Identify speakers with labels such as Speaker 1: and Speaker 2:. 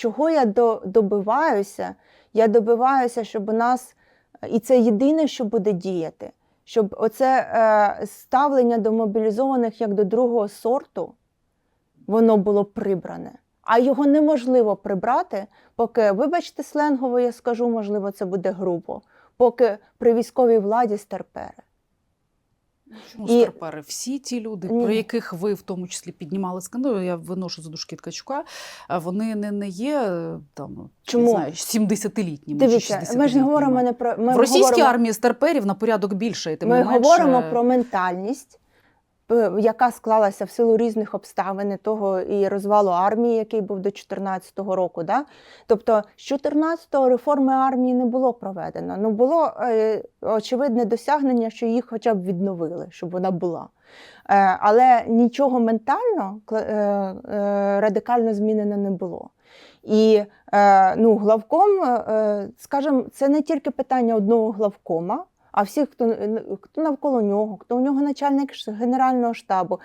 Speaker 1: чого я до, добиваюся? Я добиваюся, щоб у нас, і це єдине, що буде діяти, щоб оце е, ставлення до мобілізованих як до другого сорту, воно було прибране. А його неможливо прибрати, поки, вибачте, сленгово я скажу, можливо, це буде грубо, поки при військовій владі стерпери.
Speaker 2: Чому
Speaker 1: І-
Speaker 2: старпери? Всі ті люди,
Speaker 1: Ні.
Speaker 2: про яких ви в тому числі піднімали скандал, я виношу за дужки Ткачука, вони не, не є е, там,
Speaker 1: Чому?
Speaker 2: не знаю, 70-літніми.
Speaker 1: Дивіться,
Speaker 2: чи
Speaker 1: ми ж не говоримо не про ми
Speaker 2: в російській
Speaker 1: говоримо,
Speaker 2: армії старперів на порядок більше. І тим
Speaker 1: Ми
Speaker 2: менше...
Speaker 1: говоримо про ментальність, яка склалася в силу різних обставин і того і розвалу армії, який був до 2014 року. Да? Тобто, з 14-го реформи армії не було проведено. Ну було е, очевидне досягнення, що їх хоча б відновили, щоб вона була. Е, але нічого ментально е, е, радикально змінено не було. І е, ну, главком, е, скажімо, це не тільки питання одного главкома, а всіх, хто, хто навколо нього, хто у нього начальник генерального штабу,